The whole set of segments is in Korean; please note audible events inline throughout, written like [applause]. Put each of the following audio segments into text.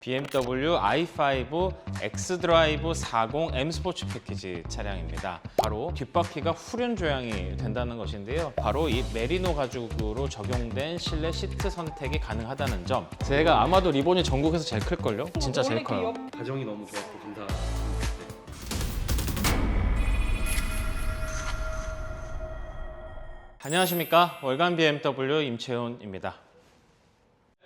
BMW i5 X드라이브 40 M 스포츠 패키지 차량입니다. 바로 뒷바퀴가 후륜 조향이 된다는 것인데요. 바로 이 메리노 가죽으로 적용된 실내 시트 선택이 가능하다는 점. 제가 아마도 리본이 전국에서 제일 클걸요? 진짜 제일 커요. 가정이 너무 좋았고 감사. 안녕하십니까 월간 BMW 임채훈입니다.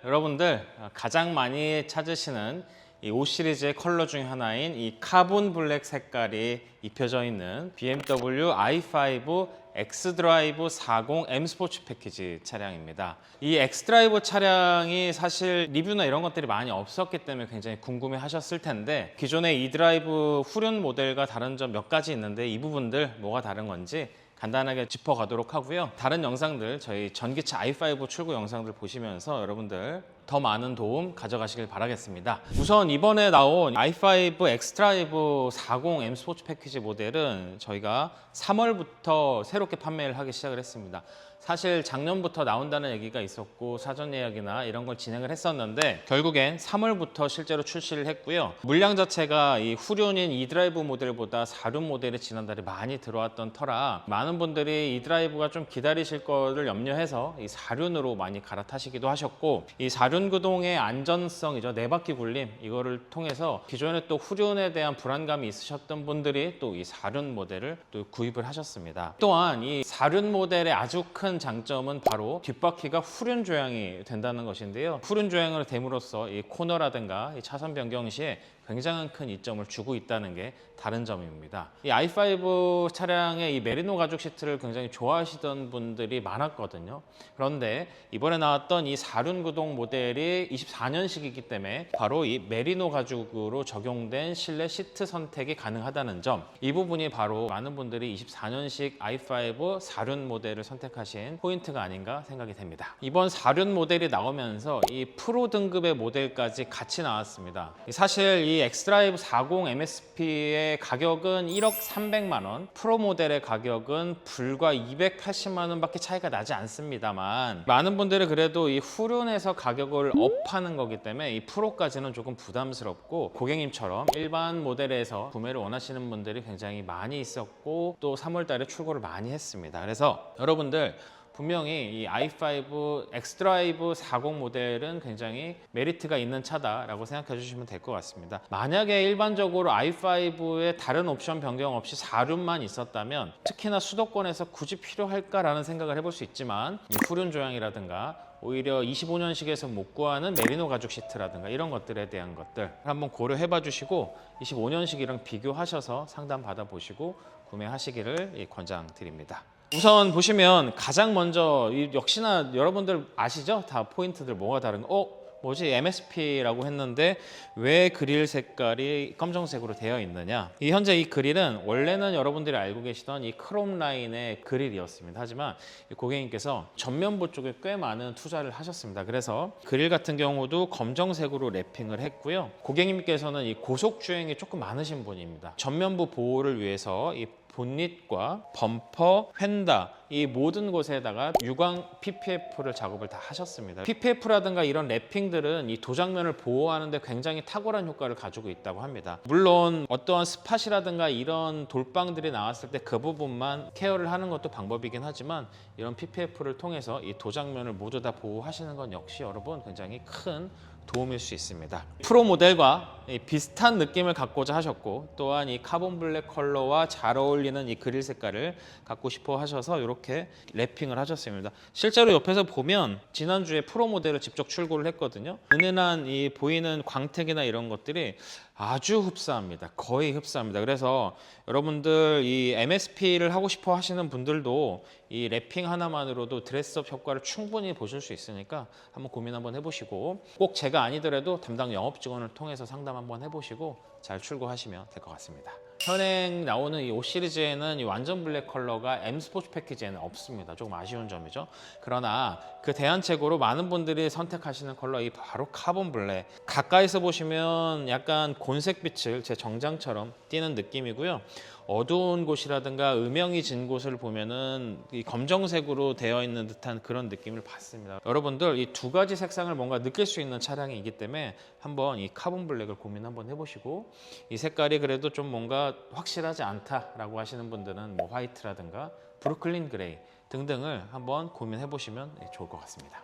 여러분들 가장 많이 찾으시는 이 5 시리즈의 컬러 중 하나인 이 카본 블랙 색깔이 입혀져 있는 BMW i5 X드라이브 40 M 스포츠 패키지 차량입니다. 이 X드라이브 차량이 사실 리뷰나 이런 것들이 많이 없었기 때문에 굉장히 궁금해 하셨을 텐데 기존의 이드라이브 후륜 모델과 다른 점 몇 가지 있는데 이 부분들 뭐가 다른 건지 간단하게 짚어가도록 하고요. 다른 영상들 저희 전기차 i5 출고 영상들 보시면서 여러분들 더 많은 도움 가져가시길 바라겠습니다. 우선 이번에 나온 i5 엑스트라이브 40 M 스포츠 패키지 모델은 저희가 3월부터 새롭게 판매를 하기 시작을 했습니다. 사실 작년부터 나온다는 얘기가 있었고 사전 예약이나 이런 걸 진행을 했었는데 결국엔 3월부터 실제로 출시를 했고요. 물량 자체가 이 후륜인 이드라이브 모델보다 4륜 모델이 지난달에 많이 들어왔던 터라 많은 분들이 이드라이브가 좀 기다리실 거를 염려해서 이 4륜으로 많이 갈아타시기도 하셨고 이 4륜 구동의 안전성이죠. 네 바퀴 굴림 이거를 통해서 기존에 또 후륜에 대한 불안감이 있으셨던 분들이 또 이 4륜 모델을 또 구입을 하셨습니다. 또한 이 4륜 모델의 아주 큰 장점은 바로 뒷바퀴가 후륜 조향이 된다는 것인데요. 후륜 조향을 됨으로써 이 코너라든가 이 차선 변경 시에 굉장한 큰 이점을 주고 있다는 게 다른 점입니다. 이 i5 차량의 이 메리노 가죽 시트를 굉장히 좋아하시던 분들이 많았거든요. 그런데 이번에 나왔던 이 4륜 구동 모델이 24년식이기 때문에 바로 이 메리노 가죽으로 적용된 실내 시트 선택이 가능하다는 점. 이 부분이 바로 많은 분들이 24년식 i5 4륜 모델을 선택하 신 포인트가 아닌가 생각이 됩니다. 이번 4륜 모델이 나오면서 이 프로 등급의 모델까지 같이 나왔습니다. 사실 이 엑스드라이브 40 MSP의 가격은 1억 300만 원, 프로 모델의 가격은 불과 280만 원밖에 차이가 나지 않습니다만 많은 분들이 그래도 이 후륜에서 가격을 업하는 거기 때문에 이 프로까지는 조금 부담스럽고 고객님처럼 일반 모델에서 구매를 원하시는 분들이 굉장히 많이 있었고 또 3월 달에 출고를 많이 했습니다. 그래서 여러분들 분명히 이 i5 엑스드라이브 40 모델은 굉장히 메리트가 있는 차다라고 생각해 주시면 될 것 같습니다. 만약에 일반적으로 i5의 다른 옵션 변경 없이 4륜만 있었다면 특히나 수도권에서 굳이 필요할까라는 생각을 해볼 수 있지만 이 후륜 조향이라든가 오히려 25년식에서 못 구하는 메리노 가죽 시트라든가 이런 것들에 대한 것들 한번 고려해 봐 주시고 25년식이랑 비교하셔서 상담 받아 보시고 구매하시기를 예, 권장드립니다. 우선 보시면 가장 먼저 이 역시나 여러분들 아시죠? 다 포인트들 뭐가 다른 거? 어? 뭐지 MSP라고 했는데 왜 그릴 색깔이 검정색으로 되어 있느냐? 이 현재 이 그릴은 원래는 여러분들이 알고 계시던 이 크롬 라인의 그릴이었습니다. 하지만 이 고객님께서 전면부 쪽에 꽤 많은 투자를 하셨습니다. 그래서 그릴 같은 경우도 검정색으로 랩핑을 했고요. 고객님께서는 이 고속 주행이 조금 많으신 분입니다. 전면부 보호를 위해서 이 본닛과 범퍼, 휀다 이 모든 곳에다가 유광 PPF를 작업을 다 하셨습니다. PPF라든가 이런 랩핑들은 이 도장면을 보호하는데 굉장히 탁월한 효과를 가지고 있다고 합니다. 물론 어떠한 스팟이라든가 이런 돌방들이 나왔을 때 그 부분만 케어를 하는 것도 방법이긴 하지만 이런 PPF를 통해서 이 도장면을 모두 다 보호하시는 건 역시 여러분 굉장히 큰 도움일 수 있습니다. 프로 모델과 이 비슷한 느낌을 갖고자 하셨고 또한 이 카본 블랙 컬러와 잘 어울리는 이 그릴 색깔을 갖고 싶어 하셔서 이렇게 랩핑을 하셨습니다. 실제로 옆에서 보면 지난주에 프로 모델을 직접 출고를 했거든요. 은은한 이 보이는 광택이나 이런 것들이 아주 흡사합니다. 거의 흡사합니다. 그래서 여러분들 이 MSP를 하고 싶어 하시는 분들도 이 랩핑 하나만으로도 드레스업 효과를 충분히 보실 수 있으니까 한번 고민 한번 해보시고 꼭 제가 아니더라도 담당 영업 직원을 통해서 상담 한번 해보시고 잘 출고하시면 될 것 같습니다. 현행 나오는 이5 시리즈에는 이 완전 블랙 컬러가 M 스포츠 패키지에는 없습니다. 조금 아쉬운 점이죠. 그러나 그 대안책으로 많은 분들이 선택하시는 컬러 이 바로 카본 블랙. 가까이서 보시면 약간 곤색 빛을 제 정장처럼 띄는 느낌이고요. 어두운 곳이라든가 음영이 진 곳을 보면은 이 검정색으로 되어 있는 듯한 그런 느낌을 받습니다. 여러분들 이 두 가지 색상을 뭔가 느낄 수 있는 차량이기 때문에 한번 이 카본 블랙을 고민 한번 해보시고 이 색깔이 그래도 좀 뭔가 확실하지 않다라고 하시는 분들은 뭐 화이트라든가 브루클린 그레이 등등을 한번 고민해 보시면 좋을 것 같습니다.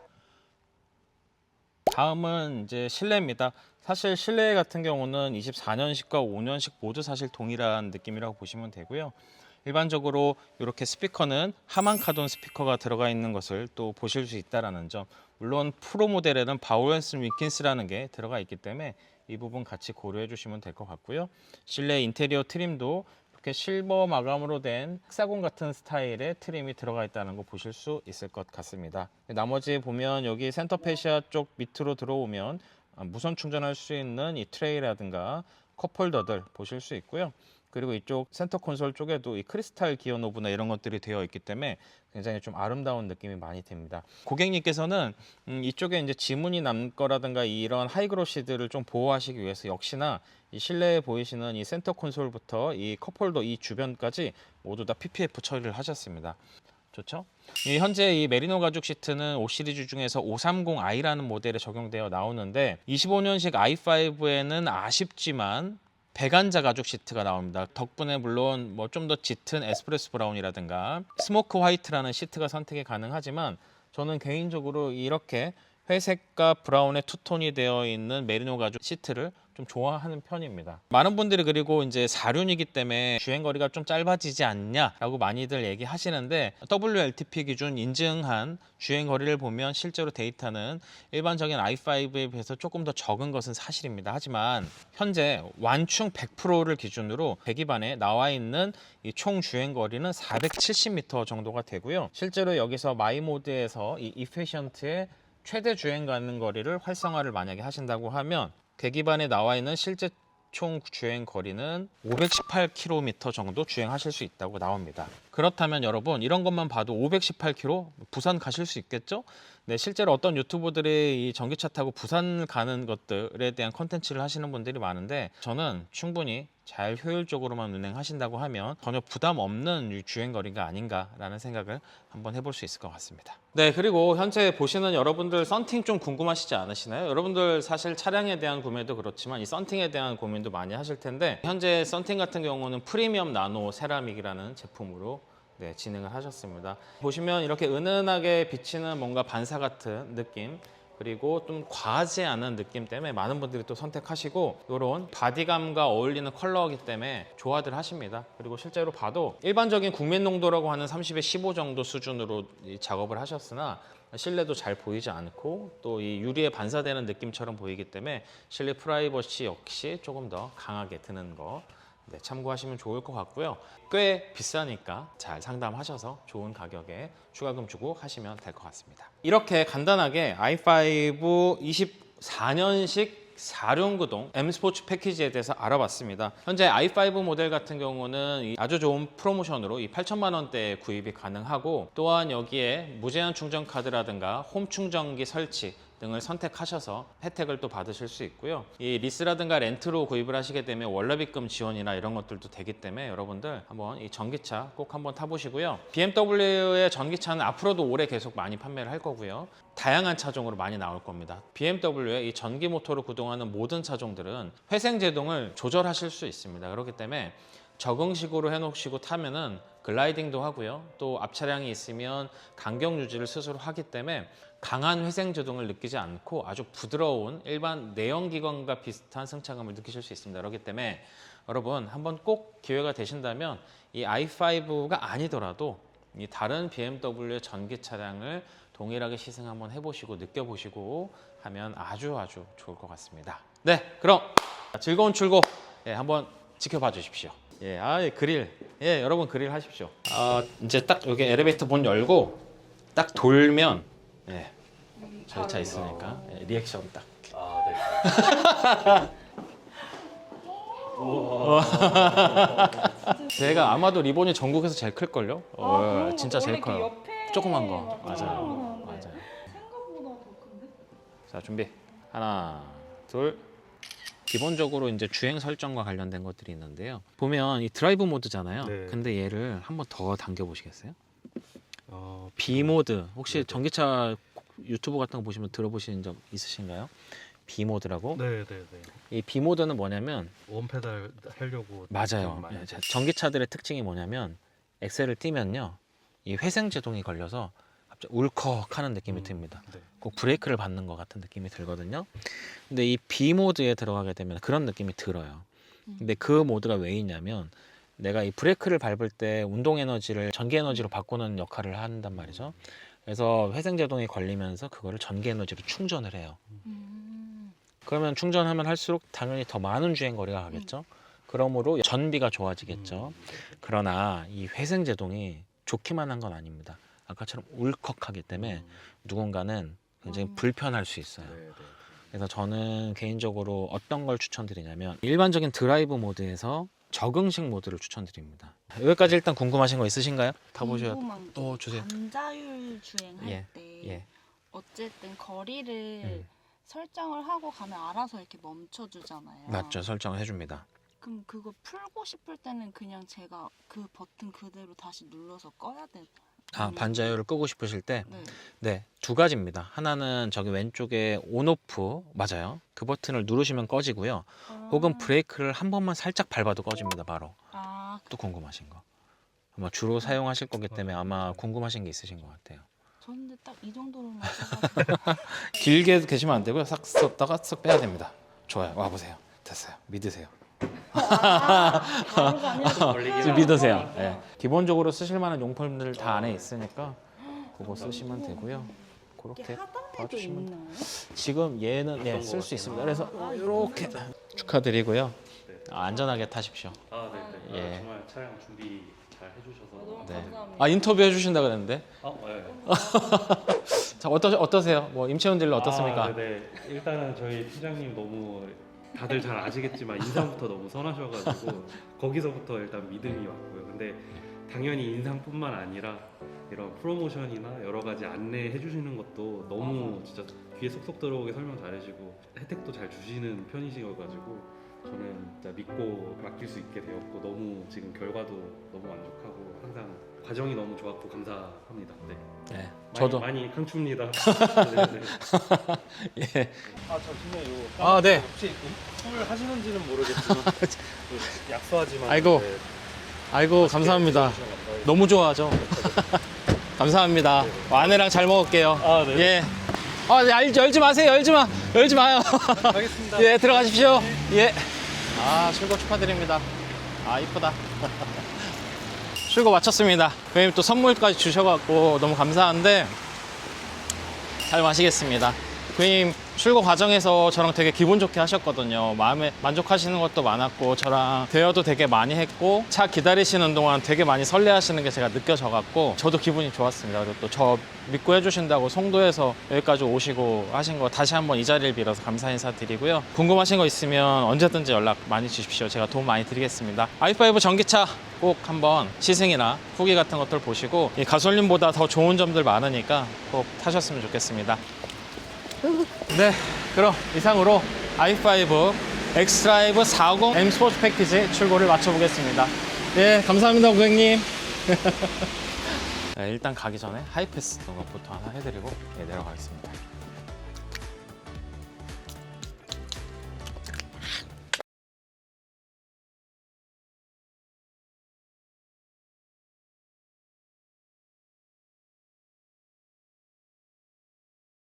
다음은 이제 실내입니다. 사실 실내 같은 경우는 24년식과 5년식 모두 사실 동일한 느낌이라고 보시면 되고요. 일반적으로 이렇게 스피커는 하만 카돈 스피커가 들어가 있는 것을 또 보실 수 있다라는 점. 물론 프로 모델에는 바우앤슨 윈킨스라는 게 들어가 있기 때문에 이 부분 같이 고려해 주시면 될 것 같고요. 실내 인테리어 트림도 이렇게 실버 마감으로 된 헥사곤 같은 스타일의 트림이 들어가 있다는 거 보실 수 있을 것 같습니다. 나머지 보면 여기 센터 페시아 쪽 밑으로 들어오면 아, 무선 충전할 수 있는 이 트레이라든가 컵홀더들 보실 수 있고요. 그리고 이쪽 센터 콘솔 쪽에도 이 크리스탈 기어 노브나 이런 것들이 되어 있기 때문에 굉장히 좀 아름다운 느낌이 많이 듭니다. 고객님께서는 음, 이쪽에 이제 지문이 남 거라든가 이런 하이그로시들을 좀 보호하시기 위해서 역시나 이 실내에 보이시는 이 센터 콘솔부터 이 컵홀더 이 주변까지 모두 다 PPF 처리를 하셨습니다. 좋죠? 이 현재 이 메리노 가죽 시트는 5 시리즈 중에서 530i라는 모델에 적용되어 나오는데 25년식 i5에는 아쉽지만 배간자 가죽 시트가 나옵니다. 덕분에 물론 뭐 좀 더 짙은 에스프레소 브라운이라든가 스모크 화이트라는 시트가 선택이 가능하지만 저는 개인적으로 이렇게 회색과 브라운의 투톤이 되어 있는 메리노 가죽 시트를 좀 좋아하는 편입니다. 많은 분들이 그리고 이제 사륜이기 때문에 주행 거리가 좀 짧아지지 않냐라고 많이들 얘기하시는데 WLTP 기준 인증한 주행 거리를 보면 실제로 데이터는 일반적인 i5에 비해서 조금 더 적은 것은 사실입니다. 하지만 현재 완충 100%를 기준으로 배기반에 나와 있는 이총 주행 거리는 470m 정도가 되고요. 실제로 여기서 마이 모드에서 이 이페션트의 최대 주행 가는 거리를 활성화를 만약에 하신다고 하면 계기반에 나와 있는 실제 총 주행 거리는 518km 정도 주행하실 수 있다고 나옵니다. 그렇다면 여러분 이런 것만 봐도 518km 부산 가실 수 있겠죠? 네, 실제로 어떤 유튜버들이 이 전기차 타고 부산 가는 것들에 대한 컨텐츠를 하시는 분들이 많은데 저는 충분히 잘 효율적으로만 운행하신다고 하면 전혀 부담 없는 이 주행 거리가 아닌가라는 생각을 한번 해볼 수 있을 것 같습니다. 네, 그리고 현재 보시는 여러분들 썬팅 좀 궁금하시지 않으시나요? 여러분들 사실 차량에 대한 구매도 그렇지만 이 썬팅에 대한 고민도 많이 하실 텐데 현재 썬팅 같은 경우는 프리미엄 나노 세라믹이라는 제품으로 네, 진행을 하셨습니다. 보시면 이렇게 은은하게 비치는 뭔가 반사 같은 느낌 그리고 좀 과하지 않은 느낌 때문에 많은 분들이 또 선택하시고 이런 바디감과 어울리는 컬러이기 때문에 좋아들 하십니다. 그리고 실제로 봐도 일반적인 국민 농도라고 하는 30에 15 정도 수준으로 이 작업을 하셨으나 실내도 잘 보이지 않고 또 이 유리에 반사되는 느낌처럼 보이기 때문에 실내 프라이버시 역시 조금 더 강하게 드는 거 네, 참고하시면 좋을 것 같고요. 꽤 비싸니까 잘 상담하셔서 좋은 가격에 추가금 주고 하시면 될 것 같습니다. 이렇게 간단하게 i5 24년식 4륜구동 M 스포츠 패키지에 대해서 알아봤습니다. 현재 i5 모델 같은 경우는 이 아주 좋은 프로모션으로 이 8천만 원대에 구입이 가능하고 또한 여기에 무제한 충전 카드라든가 홈 충전기 설치 등을 선택하셔서 혜택을 또 받으실 수 있고요. 이 리스라든가 렌트로 구입을 하시게 되면 원래비금 지원이나 이런 것들도 되기 때문에 여러분들 한번 이 전기차 꼭 한번 타보시고요. BMW의 전기차는 앞으로도 오래 계속 많이 판매를 할 거고요. 다양한 차종으로 많이 나올 겁니다. BMW의 이 전기 모터로 구동하는 모든 차종들은 회생 제동을 조절하실 수 있습니다. 그렇기 때문에 적응식으로 해놓으시고 타면은 글라이딩도 하고요. 또 앞 차량이 있으면 간격 유지를 스스로 하기 때문에 강한 회생 제동을 느끼지 않고 아주 부드러운 일반 내연기관과 비슷한 승차감을 느끼실 수 있습니다. 그렇기 때문에 여러분 한번 꼭 기회가 되신다면 이 i5가 아니더라도 이 다른 BMW 전기 차량을 동일하게 시승 한번 해보시고 느껴보시고 하면 아주 아주 좋을 것 같습니다. 네, 그럼 즐거운 출고 예, 한번 지켜봐 주십시오. 예, 아, 예, 그릴. 예, 여러분 그릴 하십시오. 아, 이제 딱 여기 엘리베이터 문 열고 딱 돌면 예. 저희 차 있으니까 예, 리액션 딱. 아, 네. [laughs] [laughs] 제가 아마도 리본이 전국에서 제일 클 걸요. 어, 그런 진짜 거. 제일 원래 커요. 그 옆에 조그만 거. 막 맞아요. 조그만 거 맞아요. 생각보다 더 큰데? 자, 준비. 하나, 둘. 기본적으로 이제 주행 설정과 관련된 것들이 있는데요. 보면 이 드라이브 모드잖아요. 네. 근데 얘를 한번 더 당겨 보시겠어요? 어, B 모드. 혹시 네네. 전기차 유튜브 같은 거 보시면 들어보신 적 있으신가요? B 모드라고. 네, 네, 네. 이 B 모드는 뭐냐면 원페달 하려고 맞아요. 많이 예, 자, 전기차들의 특징이 뭐냐면 엑셀을 띄면요. 이 회생 제동이 걸려서 갑자기 울컥하는 느낌이 음, 듭니다. 네. 꼭 브레이크를 받는 것 같은 느낌이 들거든요. 근데 이 B 모드에 들어가게 되면 그런 느낌이 들어요. 근데 그 모드가 왜 있냐면 내가 이 브레이크를 밟을 때 운동 에너지를 전기 에너지로 바꾸는 역할을 한단 말이죠. 그래서 회생 제동이 걸리면서 그거를 전기 에너지로 충전을 해요. 음. 그러면 충전하면 할수록 당연히 더 많은 주행 거리가 가겠죠. 그러므로 전비가 좋아지겠죠. 그러나 이 회생 제동이 좋기만 한 건 아닙니다. 아까처럼 울컥하기 때문에 음, 누군가는 굉장히 음. 불편할 수 있어요. 네, 네. 그래서 저는 개인적으로 어떤 걸 추천드리냐면 일반적인 드라이브 모드에서 적응식 모드를 추천드립니다. 여기까지 일단 궁금하신 거 있으신가요? 다 보셔야. 궁금한 게 어 주세요. 반자율 주행할 예, 때 예. 어쨌든 거리를 음. 설정을 하고 가면 알아서 이렇게 멈춰 주잖아요. 맞죠. 설정을 해 줍니다. 그럼 그거 풀고 싶을 때는 그냥 제가 그 버튼 그대로 다시 눌러서 꺼야 돼. 아 반자율을 끄고 싶으실 때 네. 네, 두 가지입니다. 하나는 저기 왼쪽에 온오프 맞아요. 그 버튼을 누르시면 꺼지고요. 혹은 아. 브레이크를 한 번만 살짝 밟아도 꺼집니다. 바로. 아, 또 궁금하신 거. 아마 주로 사용하실 거기 때문에 아마 궁금하신 게 있으신 것 같아요. 저는 딱 이 정도로만 [laughs] 써가지고 길게 계시면 안 되고요. 싹 썼다가 싹 빼야 됩니다. 좋아요. 와 보세요. 됐어요. 믿으세요. 아니라 지금 믿으세요. 예. 기본적으로 쓰실 만한 용품들 다 안에 있으니까 그거 쓰시면 되고요. 이게 그렇게 하단에도 봐주시면 있나요? 지금 얘는 예, 쓸수 있습니다. 그래서 이렇게 축하드리고요. 아, 안전하게 타십시오. 아, 네, 네. 예. 아, 정말 차량 준비 잘 해주셔서. 네. 감사합니다. 아 인터뷰 해주신다 그랬는데. 아, 네. 자 어떠 어떠세요? 뭐 임채원 딜러 어떻습니까? 아, 네, 일단은 저희 팀장님 너무 다들 잘 아시겠지만 인상부터 너무 선하셔가지고 거기서부터 일단 믿음이 왔고요. 근데 당연히 인상뿐만 아니라 이런 프로모션이나 여러 가지 안내해 주시는 것도 너무 진짜 귀에 쏙쏙 들어오게 설명 잘해주고 혜택도 잘 주시는 편이셔가지고 저는 진짜 믿고 맡길 수 있게 되었고 너무 지금 결과도 너무 만족하고 항상 과정이 너무 좋았고 감사합니다. 네. 네. 저도. 많이 강추입니다. [laughs] 네, 네. 예. 아 잠시만요. 아 네. 혹시 술 하시는지는 모르겠지만 [laughs] 그 약소하지만 아이고. 네, 아이고 감사합니다. 너무 좋아하죠. [laughs] 감사합니다. 아내랑 잘 먹을게요. 아, 네. 예. 아, 네, 알- 열지 마세요. 열지 마. 열지 마요. 하겠습니다. 예, 들어가십시오. 예. 아, 출고 축하드립니다. 아, 이쁘다. [laughs] 출고 마쳤습니다. 고객님 또 선물까지 주셔갖고 너무 감사한데 잘 마시겠습니다. 고객님 출고 과정에서 저랑 되게 기분 좋게 하셨거든요. 마음에 만족하시는 것도 많았고 저랑 대화도 되게 많이 했고 차 기다리시는 동안 되게 많이 설레하시는 게 제가 느껴져갖고 저도 기분이 좋았습니다. 그리고 또 저 믿고 해주신다고 송도에서 여기까지 오시고 하신 거 다시 한번 이 자리를 빌어서 감사 인사 드리고요. 궁금하신 거 있으면 언제든지 연락 많이 주십시오. 제가 도움 많이 드리겠습니다. i5 전기차 꼭 한번 시승이나 후기 같은 것들 보시고 이 가솔린보다 더 좋은 점들 많으니까 꼭 타셨으면 좋겠습니다. 네, 그럼 이상으로 i5 엑스드라이브 40 M 스포츠 패키지 출고를 마쳐보겠습니다. 네, 감사합니다, 고객님. [laughs] 네, 일단 가기 전에 하이패스 것부터 하나 해드리고 네, 내려가겠습니다.